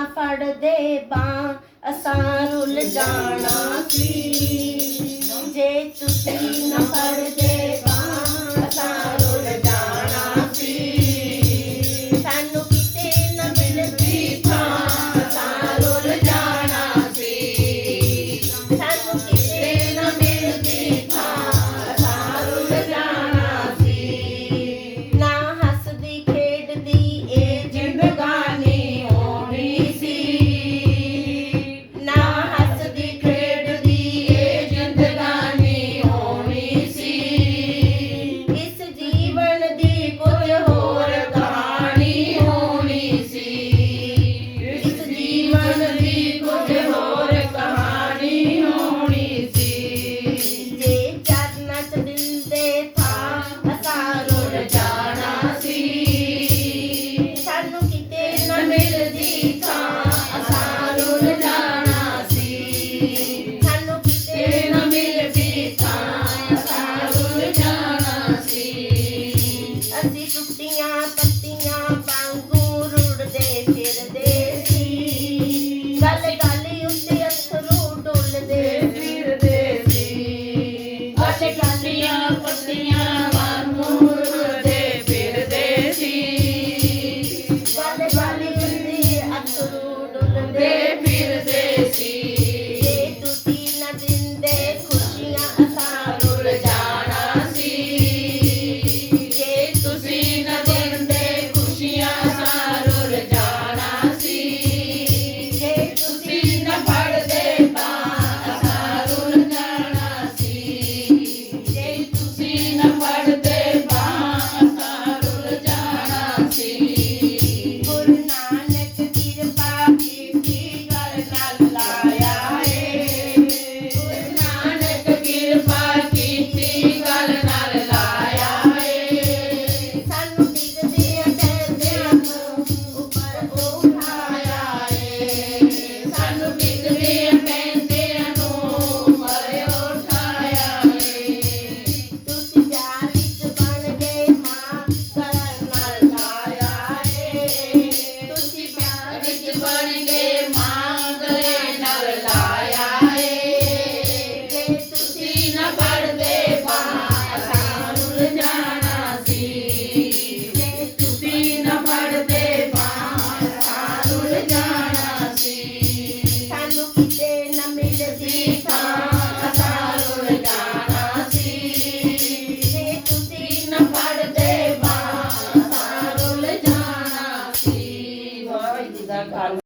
ਨਾ ਫੜਦੇ ਬਾਂ ਅਸਾਂ ਰੁੱਲ ਜਾਣਾ ਸੀ। ਜੇ ਤੁਸੀਂ ਨਾ ਫੜਦੇ You.